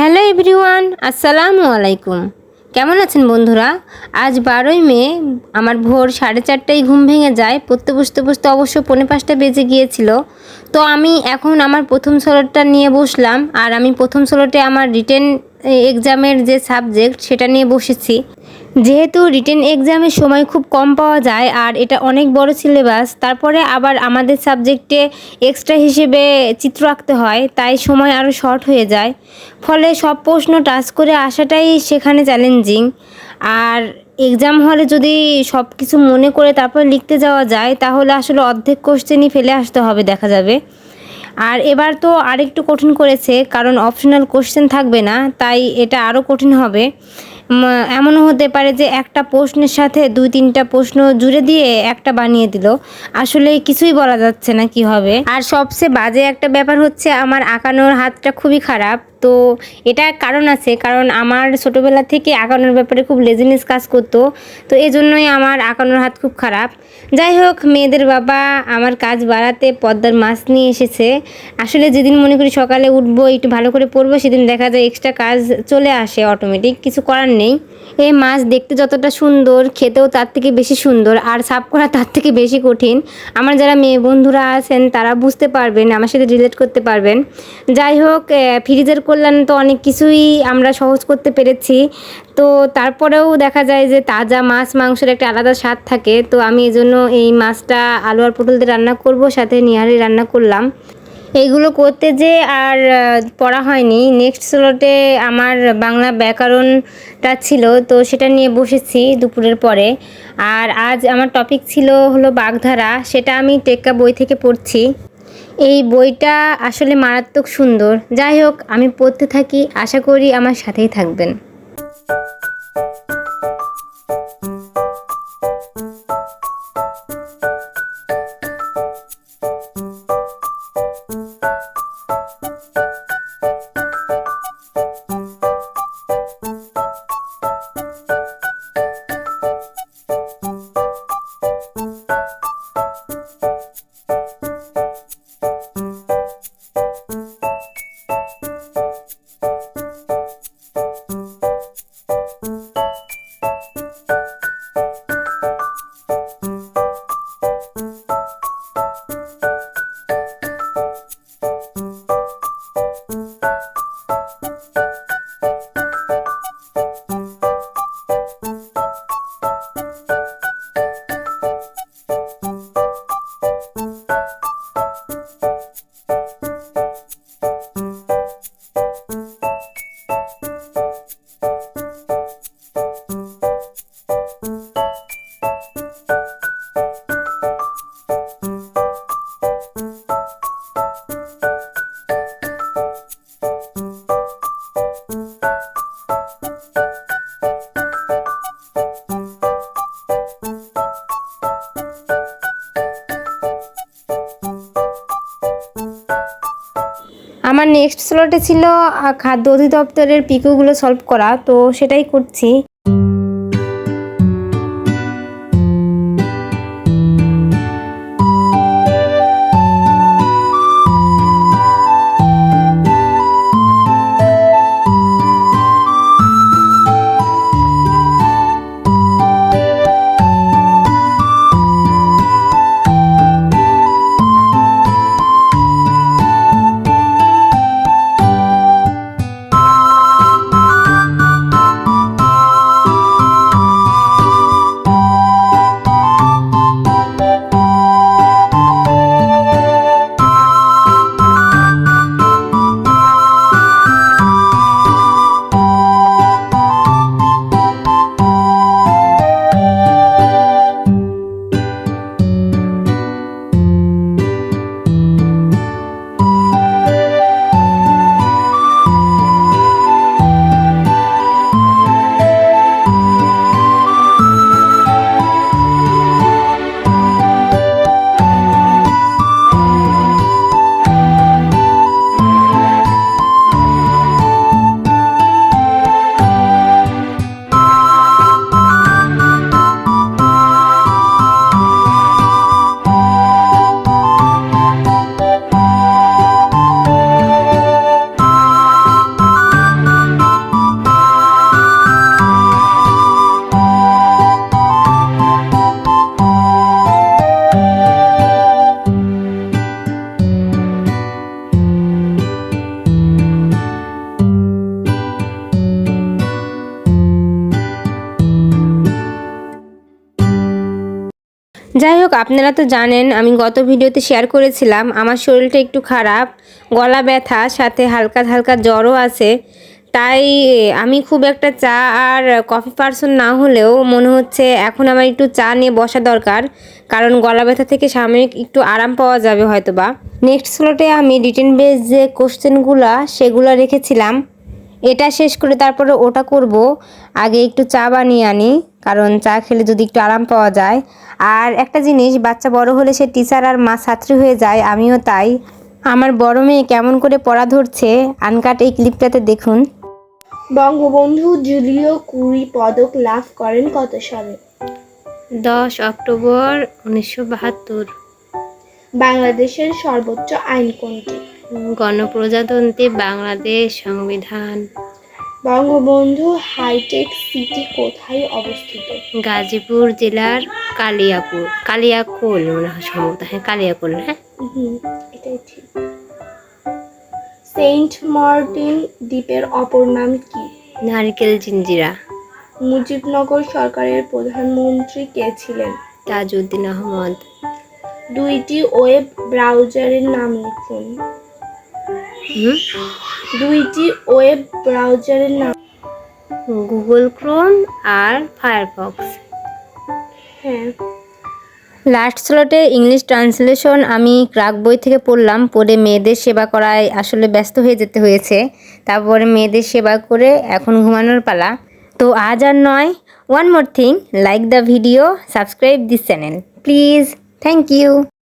Hello everyone, আসসালামু আলাইকুম। কেমন আছেন বন্ধুরা? আজ বারোই মে, আমার ভোর সাড়ে চারটায় ঘুম ভেঙে যায়, পড়তে বসতে বসতে অবশ্য পৌনে পাঁচটা বেজে গিয়েছিল। তো আমি এখন আমার প্রথম স্লোটটা নিয়ে বসলাম, আর আমি প্রথম সলটে আমার রিটেন এক্সামের যে সাবজেক্ট সেটা নিয়ে বসেছি। যেহেতু রিটেন এক্সামের সময় খুব কম পাওয়া যায় আর এটা অনেক বড় সিলেবাস তারপরে আবার আমাদের সাবজেক্টে এক্সট্রা হিসেবে চিত্র আঁকতে হয়, তাই সময় আরও শর্ট হয়ে যায়। ফলে সব প্রশ্ন টাচ করে আসাটাই সেখানে চ্যালেঞ্জিং আর এক্সাম হলে যদি সব কিছু মনে করে তারপর লিখতে যাওয়া যায়, তাহলে আসলে অর্ধেক কোশ্চেনই ফেলে আসতে হবে দেখা যাবে। আর এবার তো আরেকটু কঠিন করেছে, কারণ অপশনাল কোশ্চেন থাকবে না, তাই এটা আরও কঠিন হবে। এমনও হতে পারে যে একটা প্রশ্নের সাথে দুই তিনটা প্রশ্ন জুড়ে দিয়ে একটা বানিয়ে দিল। আসলে কিছুই বলা যাচ্ছে না কি হবে। আর সবচেয়ে বাজে একটা ব্যাপার হচ্ছে আমার আঁকানোর হাতটা খুবই খারাপ। তো এটা কারণ আছে, কারণ আমার ছোটোবেলা থেকে আঁকানোর ব্যাপারে খুব লেজিনেস কাজ করতো, তো এই জন্যই আমার আঁকানোর হাত খুব খারাপ। যাই হোক, মেয়েদের বাবা আমার কাজ বাড়াতে পদ্মার মাছ নিয়ে এসেছে। আসলে যেদিন মনে করি সকালে উঠবো, একটু ভালো করে পড়ব, সেদিন দেখা যায় এক্সট্রা কাজ চলে আসে অটোমেটিক কিছু করার নেই। এই মাছ দেখতে যতটা সুন্দর, খেতেও তার থেকে বেশি সুন্দর, আর সাফ করা তার থেকে বেশি কঠিন। আমার যারা মেয়ে বন্ধুরা আছেন, তারা বুঝতে পারবেন, আমার সাথে রিলেট করতে পারবেন। যাই হোক ফ্রিজের কল্যাণ তো অনেক কিছুই আমরা সহজ করতে পেরেছি। তো তারপরেও দেখা যায় যে তাজা মাছ, মাংসের একটা আলাদা স্বাদ থাকে। তো আমি এই জন্য এই মাছটা আলু আর পটল দিয়ে রান্না করব, সাথে নিহারি রান্না করলাম। এইগুলো করতে যে আর পড়া হয়নি। নেক্সট স্লটে আমার বাংলা ব্যাকরণটা ছিল, তো সেটা নিয়ে বসেছি দুপুরের পরে। আর আজ আমার টপিক ছিল হলো বাগধারা। সেটা আমি টেক্কা বই থেকে পড়ছি। এই বইটা আসলে মারাত্মক সুন্দর। যাই হোক, আমি পড়তে থাকি, আশা করি আমার সাথেই থাকবেন। আমার নেক্সট স্লটে ছিল খাদ্য অধিদপ্তরের পিকুগুলো সলভ করা তো সেটাই করছি। আপনারা তো জানেন, আমি গত ভিডিওতে শেয়ার করেছিলাম, আমার শরীরটা একটু খারাপ, গলা ব্যথা, সাথে হালকা হালকা জ্বরও আছে। তাই আমি খুব একটা চা আর কফি পার্সন না হলেও মনে হচ্ছে এখন আমার একটু চা নিয়ে বসা দরকার, কারণ গলা ব্যথা থেকে সাময়িক একটু আরাম পাওয়া যাবে হয়তো বা নেক্সট স্লটে আমি রিটেন বেস যে কোশ্চেনগুলো সেগুলো রেখেছিলাম। এটা শেষ করে তারপরে ওটা করব, আগে একটু চা বানিয়ে আনি। কারণ চা খেলে যদি একটু আরাম পাওয়া যায়। আর একটা জিনিস বাচ্চা বড় হলে সে টিচার আর মা ছাত্রী হয়ে যায় আমিও তাই। আমার বড় মেয়ে কেমন করে পড়া ধরছে আনকাট এই ক্লিপটাতে দেখুন। বঙ্গবন্ধু জুলিও কুড়ি পদক লাভ করেন কত সালে? দশ অক্টোবর উনিশশো বাহাত্তর। বাংলাদেশের সর্বোচ্চ আইন কোনটি? গণপ্রজাতন্ত্রী বাংলাদেশ সংবিধান। বঙ্গবন্ধু হাইটেক সিটি কোথায় অবস্থিত? গাজীপুর জেলার কালিয়াপুর কালিয়াকোল মনে হয় সম্ভবত হ্যাঁ কালিয়াকোল হ্যাঁ। এটাই ঠিক। সেন্ট মার্টিন দ্বীপের অপর নাম কি? নারকেল জিঞ্জিরা। মুজিবনগর সরকারের প্রধানমন্ত্রী কে ছিলেন? তাজউদ্দিন আহমদ। দুইটি ওয়েব ব্রাউজারের নাম লিখুন। দুইটি ওয়েব ব্রাউজারের নাম গুগল ক্রোম আর ফায়ারফক্স। হ্যাঁ। লাস্ট স্লটে ইংলিশ ট্রান্সলেশন আমি ক্রাক বই থেকে পড়লাম পড়ে মেয়েদের সেবা করায় আসলে ব্যস্ত হয়ে যেতে হয়েছে। তারপরে মেয়েদের সেবা করে এখন ঘুমানোর পালা। তো আজ আর নয়। One more thing like the video subscribe this channel please thank you